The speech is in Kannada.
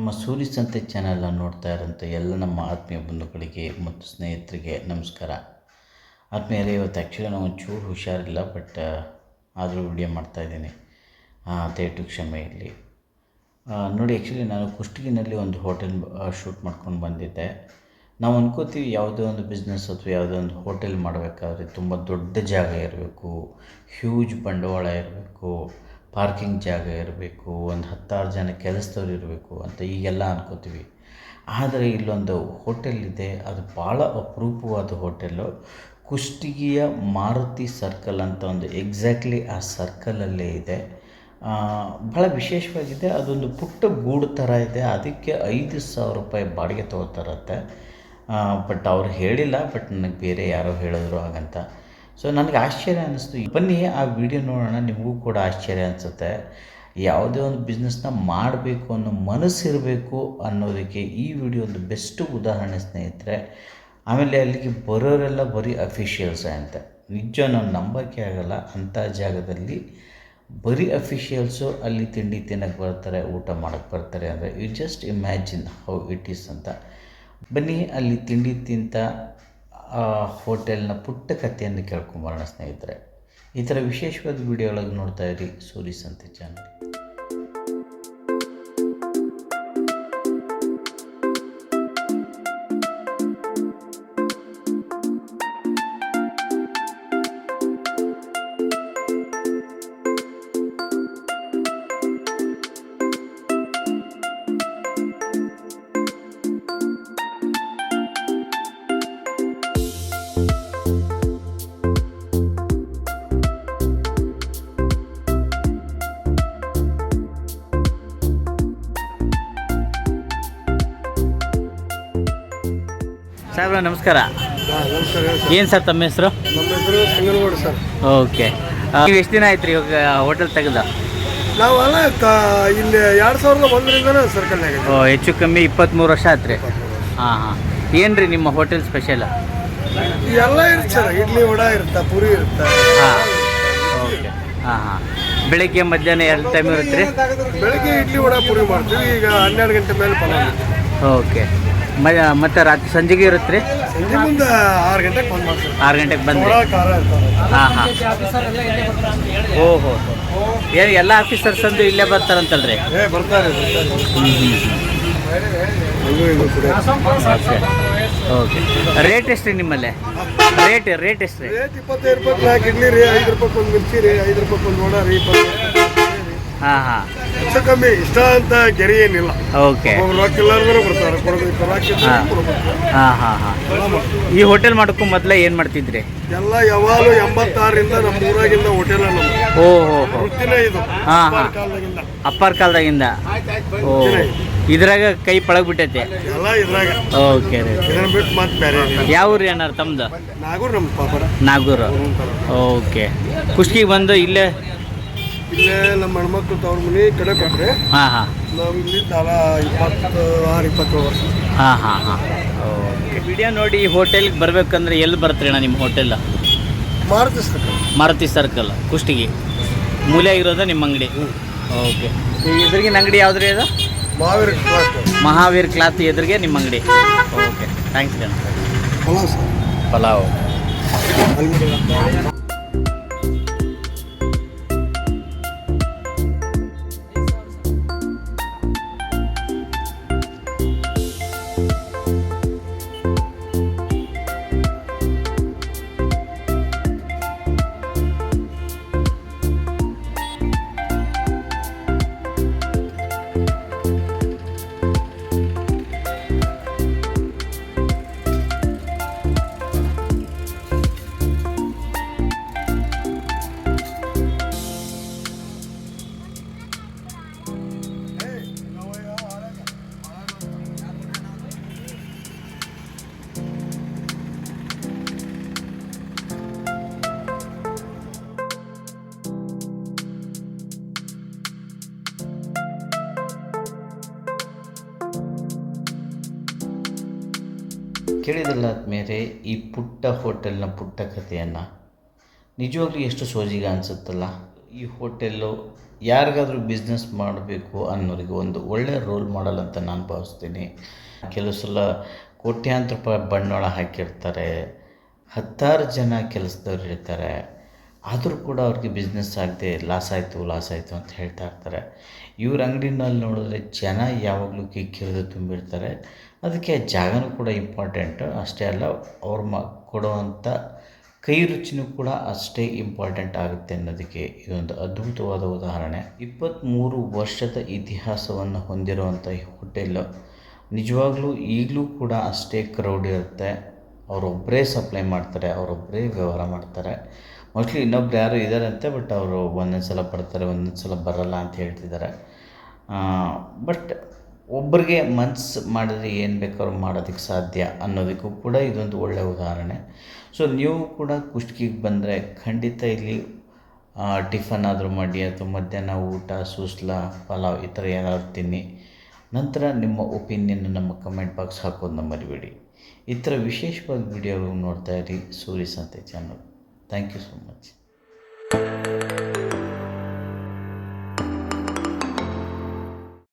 ನಮ್ಮ ಸೂರ್ಯ ಸಂತೆ ಚಾನೆಲ್ನ ನೋಡ್ತಾ ಇರೋಂಥ ಎಲ್ಲ ನಮ್ಮ ಆತ್ಮೀಯ ಬಂಧುಗಳಿಗೆ ಮತ್ತು ಸ್ನೇಹಿತರಿಗೆ ನಮಸ್ಕಾರ. ಆತ್ಮೀಯರೇ, ಇವತ್ತು ಆ್ಯಕ್ಚುಲಿ ನಾವು ಒಂಚೂರು ಹುಷಾರಿಲ್ಲ ಬಟ್ ಆದರೂ ವಿಡಿಯೋ ಮಾಡ್ತಾಯಿದ್ದೀನಿ ದಯವಿಟ್ಟು ಕ್ಷಮೆ ಇರಲಿ. ನೋಡಿ ಆ್ಯಕ್ಚುಲಿ ನಾನು ಕುಷ್ಟಗಿನಲ್ಲಿ ಒಂದು ಹೋಟೆಲ್ ಶೂಟ್ ಮಾಡ್ಕೊಂಡು ಬಂದಿದ್ದೆ. ನಾವು ಅಂದ್ಕೋತೀವಿ ಯಾವುದೇ ಒಂದು ಬಿಸ್ನೆಸ್ ಅಥವಾ ಯಾವುದೇ ಒಂದು ಹೋಟೆಲ್ ಮಾಡಬೇಕಾದ್ರೆ ತುಂಬ ದೊಡ್ಡ ಜಾಗ ಇರಬೇಕು ಹ್ಯೂಜ್ ಬಂಡವಾಳ ಇರಬೇಕು ಪಾರ್ಕಿಂಗ್ ಜಾಗ ಇರಬೇಕು, ಒಂದು ಹತ್ತಾರು ಜನ ಕೆಲಸದವ್ರು ಇರಬೇಕು ಅಂತ ಈಗೆಲ್ಲ ಅನ್ಕೋತೀವಿ. ಆದರೆ ಇಲ್ಲೊಂದು ಹೋಟೆಲ್ ಇದೆ, ಅದು ಭಾಳ ಅಪರೂಪವಾದ ಹೋಟೆಲ್ಲು ಕುಷ್ಟಗಿಯ ಮಾರುತಿ ಸರ್ಕಲ್ ಅಂತ ಒಂದು ಎಕ್ಸಾಕ್ಟ್ಲಿ ಆ ಸರ್ಕಲಲ್ಲೇ ಇದೆ. ಭಾಳ ವಿಶೇಷವಾಗಿದೆ. ಅದೊಂದು ಪುಟ್ಟ ಗೂಡು ಥರ ಇದೆ. ಅದಕ್ಕೆ ಐದು ಸಾವಿರ ರೂಪಾಯಿ ಬಾಡಿಗೆ ತೊಗೋತಾರತ್ತೆ. ಬಟ್ ಅವ್ರು ಹೇಳಿಲ್ಲ, ಬಟ್ ನನಗೆ ಬೇರೆ ಯಾರೋ ಹೇಳಿದ್ರು ಹಾಗಂತ. ಸೊ ನನಗೆ ಆಶ್ಚರ್ಯ ಅನ್ನಿಸ್ತು ಬನ್ನಿ, ಆ ವಿಡಿಯೋ ನೋಡೋಣ, ನಿಮಗೂ ಕೂಡ ಆಶ್ಚರ್ಯ ಅನಿಸುತ್ತೆ. ಯಾವುದೇ ಒಂದು ಬಿಸ್ನೆಸ್ನ ಮಾಡಬೇಕು ಅನ್ನೋ ಮನಸ್ಸಿರಬೇಕು ಅನ್ನೋದಕ್ಕೆ ಈ ವಿಡಿಯೋ ಒಂದು ಬೆಸ್ಟ್ ಉದಾಹರಣೆ ಸ್ನೇಹಿತರೆ. ಆಮೇಲೆ ಅಲ್ಲಿಗೆ ಬರೋರೆಲ್ಲ ಬರೀ ಅಫಿಷಿಯಲ್ಸ್ ಅಂತ. ನಿಜ ನಾನು ನಂಬೋಕ್ಕೆ ಆಗಲ್ಲ, ಅಂಥ ಜಾಗದಲ್ಲಿ ಬರೀ ಅಫಿಷಿಯಲ್ಸು ಅಲ್ಲಿ ತಿಂಡಿ ತಿನ್ನಕ್ಕೆ ಬರ್ತಾರೆ, ಊಟ ಮಾಡೋಕ್ಕೆ ಬರ್ತಾರೆ ಅಂದರೆ you just imagine how it is ಅಂತ. ಬನ್ನಿ, ಅಲ್ಲಿ ತಿಂಡಿ ತಿಂತ ಆ ಹೋಟೆಲ್ನ ಪುಟ್ಟ ಕಥೆಯನ್ನು ಕೇಳ್ಕೊಂಬರೋಣ ಸ್ನೇಹಿತರೆ. ಈ ಥರ ವಿಶೇಷವಾದ ವಿಡಿಯೋಗಳಿಗೆ ನೋಡ್ತಾ ಇರಿ. ಸೂರಿ ಸಂತೆ ಚಾನಲ್. ಸಾಹೇಬ್ರ ನಮಸ್ಕಾರ. ಏನು ಸರ್ ತಮ್ಮ ಹೆಸರು? ನಮ್ಮ ಹೆಸರು ಸಂಗನಗೌಡ ಸರ್. ಓಕೆ. ನೀವು ಎಷ್ಟು ದಿನ ಆಯ್ತು ರೀ ಇವಾಗ ಹೋಟೆಲ್ ತೆಗೆದ? ನಾವು ಅಲ್ಲ ಕ ಇಲ್ಲಿ ಎರಡು ಸಾವಿರದ ಒಂದರಿಂದನೇ ಓ ಹೆಚ್ಚು ಕಮ್ಮಿ ಇಪ್ಪತ್ತ್ಮೂರು ವರ್ಷ ಆಯ್ತು ರೀ ಹಾಂ ಹಾಂ. ಏನು ರೀ ನಿಮ್ಮ ಹೋಟೆಲ್ ಸ್ಪೆಷಲ್? ಎಲ್ಲ ಇರುತ್ತೆ ಸರ್. ಇಡ್ಲಿ ವಡ ಇರುತ್ತೆ ಪುರಿ ಇರುತ್ತೆ. ಹಾಂ ಓಕೆ. ಹಾಂ ಹಾಂ. ಬೆಳಗ್ಗೆ ಮಧ್ಯಾಹ್ನ ಎರಡು ಟೈಮ್ ಇರುತ್ತೆ ರೀ ಬೆಳಗ್ಗೆ ಇಡ್ಲಿ ವಡ ಪುರಿ ಮಾಡ್ತೀವಿ. ಈಗ ಹನ್ನೆರಡು ಗಂಟೆ ಮೇಲೆ ಪಲಾವ್. ಓಕೆ. ಮ ಮತ್ತೆ ರಾತ್ರಿ ಸಂಜೆಗೆ ಇರುತ್ತೆ ರೀ ಸಂಜೆ ಮುಂದೆ ಆರು ಗಂಟೆಗೆ ಬಂದ್ ಮಾಡ್ತೀವಿ. ಆರು ಗಂಟೆಗೆ ಬಂದ್ರಿ? ವಡ ಖಾರ ಇರ್ತಾರೆ. ಹಾಂ ಹಾಂ. ಓಹೋ ಏನು ಎಲ್ಲ ಆಫೀಸರ್ಸ್ ಅಂದು ಇಲ್ಲೇ ಬರ್ತಾರಂತಲ್ರಿ? ಏ ಬರ್ತಾರೆ ಬರ್ತಾರೆ. ಹ್ಞೂ ಹ್ಞೂ ಹಂಗೂ ಹಿಂಗೂ ಕುಡಿಯೋದು. ಓಕೆ. ರೇಟ್ ಎಷ್ಟು ರೀ ನಿಮ್ಮಲ್ಲಿ? ರೇಟ್ ರೇಟ್ ಎಷ್ಟು ರೀ ರೇಟ್ ಇಪ್ಪತ್ತೈದು ರೂಪಾಯಿ ನಾಲ್ಕು ಇಡ್ಲಿ ರೀ ಐದು ರೂಪಾಯಿ ಒಂದು ಮಿರ್ಚಿ ರೀ ಐದು ರೂಪಾಯಿ ಒಂದು ವಡ ರೀ ಇಪ್ಪತ್ತು ಹೆಚ್ಚು ಕಮ್ಮಿ ಇಷ್ಟ ಅಂತ ಗೆರೆ ಏನಿಲ್ಲ. ಓಕೆ ಒಬ್ಬರು ರೊಕ್ಕ ಇಲ್ಲಾರ್ದ್ರು ಬರ್ತಾರೆ ಕೊಡಬೇಕು ರೊಕ್ಕ ಹಾಂ. ಕೊಡ್ಬೇಕು. ಹಾಂ ಹಾಂ ಹಾಂ. ಈ ಹೋಟೆಲ್ ಮಾಡೋಕ್ಕೂ ಮೊದ್ಲ ಏನು ಮಾಡ್ತಿದ್ರಿ? ಎಲ್ಲ ಯಾವಾಗಲೂ ಎಂಬತ್ತಾರರಿಂದ ನಮ್ಮ ಊರಾಗಿಂದ ಹೋಟೆಲ್ ಓಹೋ ವೃತ್ತಿನೇ ಇದು. ಹಾ, ಹಾ. ಅಪ್ಪರ್ ಕಾಲದಾಗಿಂದ. ಓ ಇದ್ರಾಗ ಕೈ ಪಳಗ್ಬಿಟ್ಟೈತೆ? ಎಲ್ಲ ಇದ್ರಾಗ. ಓಕೆ ರೀ ಇದನ್ನ ಬಿಟ್ಟು ಮತ್ತೆ ಬೇರೆ ಯಾವ ಊರು ಏನಾರು ತಮ್ಮದು ನಾಗೂರ್ ನಮ್ಮ ಪಾಪರ. ನಾಗೂರು. ಓಕೆ ಖುಷ್ಕಿಗೆ ಬಂದು ಇಲ್ಲೇ ಇಲ್ಲೇ ನಮ್ಮ ಹೆಣ್ಮಕ್ಳು ತವ್ರ ಮನೆ ಕಡೆ ಕೊಟ್ರೆ ಹಾಂ ಹಾಂ. ನಾವು ಇಲ್ಲಿ ತಾಲ ಇಪ್ಪತ್ತು ಆರು ಇಪ್ಪತ್ತೇಳು ವರ್ಷ. ಹಾಂ ಹಾಂ ಹಾಂ. ಓಕೆ ವಿಡಿಯೋ ನೋಡಿ ಹೋಟೆಲ್ಗೆ ಬರ್ಬೇಕಂದ್ರೆ ಎಲ್ಲಿ ಬರ್ತೀರಣ್ಣ ನಿಮ್ಮ hotel Maruti circle. Maruti circle ಕುಷ್ಟಿಗೆ. ಮೂಲೆ ಇರೋದ ನಿಮ್ಮ ಅಂಗಡಿ? ಓಕೆ. ಈ ಎದುರಿಗಿನ ಅಂಗಡಿ ಯಾವ್ದು ಅದ? ಅದು ಮಹಾವೀರ ಕ್ಲಾಸ್ ಮಹಾವೀರ್ ಕ್ಲಾತ್ ಎದುರಿಗೆ ನಿಮ್ಮ ಅಂಗಡಿ. ಓಕೆ ಥ್ಯಾಂಕ್ಸ್ ರೀ ಅಣ್ಣ. Hello sir. ಪಲಾವ್. ಅಲ್ಲಿ ಕೇಳಿದ್ರಲ್ಲ ಮೇಲೆ ಈ ಪುಟ್ಟ ಹೋಟೆಲ್ನ ಪುಟ್ಟ ಕಥೆಯನ್ನು, ನಿಜವಾಗ್ಲೂ ಎಷ್ಟು ಸೋಜಿಗ ಅನಿಸುತ್ತಲ್ಲ? ಈ ಹೋಟೆಲ್ಲು ಯಾರಿಗಾದರೂ ಬಿಸ್ನೆಸ್ ಮಾಡಬೇಕು ಅನ್ನೋರಿಗೆ ಒಂದು ಒಳ್ಳೆಯ ರೋಲ್ ಮಾಡಲ್ ಅಂತ ನಾನು ಭಾವಿಸ್ತೀನಿ. ಕೆಲವು ಸಲ ಕೋಟ್ಯಾಂತರ ರೂಪಾಯಿ ಬಂಡವಾಳ ಹಾಕಿರ್ತಾರೆ. ಹತ್ತಾರು ಜನ ಕೆಲಸದವ್ರು ಇರ್ತಾರೆ. ಆದರೂ ಕೂಡ ಅವ್ರಿಗೆ ಬಿಸ್ನೆಸ್ ಆಗದೆ ಲಾಸ್ ಆಯಿತು ಲಾಸ್ ಆಯಿತು ಅಂತ ಹೇಳ್ತಾ ಇರ್ತಾರೆ. ಇವ್ರ ಅಂಗಡಿನಲ್ಲಿ ನೋಡಿದ್ರೆ ಜನ ಯಾವಾಗಲೂ ಕಿಕ್ಕಿರಿದು ತುಂಬಿರ್ತಾರೆ. ಅದಕ್ಕೆ ಜಾಗನೂ ಕೂಡ ಇಂಪಾರ್ಟೆಂಟು ಅಷ್ಟೇ ಅಲ್ಲ, ಅವ್ರು ಮ ಕೊಡುವಂಥ ಕೈ ರುಚಿನೂ ಕೂಡ ಅಷ್ಟೇ ಇಂಪಾರ್ಟೆಂಟ್ ಆಗುತ್ತೆ ಅನ್ನೋದಕ್ಕೆ ಇದೊಂದು ಅದ್ಭುತವಾದ ಉದಾಹರಣೆ. ಇಪ್ಪತ್ತ್ಮೂರು ವರ್ಷದ ಇತಿಹಾಸವನ್ನು ಹೊಂದಿರುವಂಥ ಈ ಹೋಟೆಲ್ಲು ನಿಜವಾಗ್ಲೂ ಈಗಲೂ ಕೂಡ ಅಷ್ಟೇ ಕ್ರೌಡ್ ಇರುತ್ತೆ. ಅವರೊಬ್ಬರೇ ಸಪ್ಲೈ ಮಾಡ್ತಾರೆ ಅವರೊಬ್ಬರೇ ವ್ಯವಹಾರ ಮಾಡ್ತಾರೆ. ಮೋಸ್ಟ್ಲಿ ಇನ್ನೊಬ್ರು ಯಾರು ಇದ್ದಾರಂತೆ ಬಟ್ ಅವರು ಒಂದೊಂದು ಸಲ ಬರ್ತಾರೆ ಒಂದೊಂದು ಸಲ ಬರಲ್ಲ ಅಂತ ಹೇಳ್ತಿದ್ದಾರೆ ಬಟ್ ಒಬ್ಬರಿಗೆ ಮನ್ಸು ಮಾಡಿದ್ರೆ ಏನು ಬೇಕಾದ್ರೂ ಮಾಡೋದಕ್ಕೆ ಸಾಧ್ಯ ಅನ್ನೋದಕ್ಕೂ ಕೂಡ ಇದೊಂದು ಒಳ್ಳೆಯ ಉದಾಹರಣೆ. ಸೊ ನೀವು ಕೂಡ ಕುಷ್ಟಗಿಗೆ ಬಂದರೆ ಖಂಡಿತ ಇಲ್ಲಿ ಟಿಫನ್ ಆದರೂ ಮಾಡಿ, ಅಥವಾ ಮಧ್ಯಾಹ್ನ ಊಟ, ಸೂಸ್ಲ, ಪಲಾವ್ ಈ ಥರ ಏನಾದರೂ ತಿನ್ನಿ. ನಂತರ ನಿಮ್ಮ ಒಪಿನಿಯನ್ ನಮ್ಮ ಕಮೆಂಟ್ ಬಾಕ್ಸ್ ಹಾಕೋದನ್ನ ಮರಿಬೇಡಿ. ಈ ಥರ ವಿಶೇಷವಾದ ವಿಡಿಯೋಗಳು ನೋಡ್ತಾ ಇರಿ. Surya Santhe channel. Thank you so much.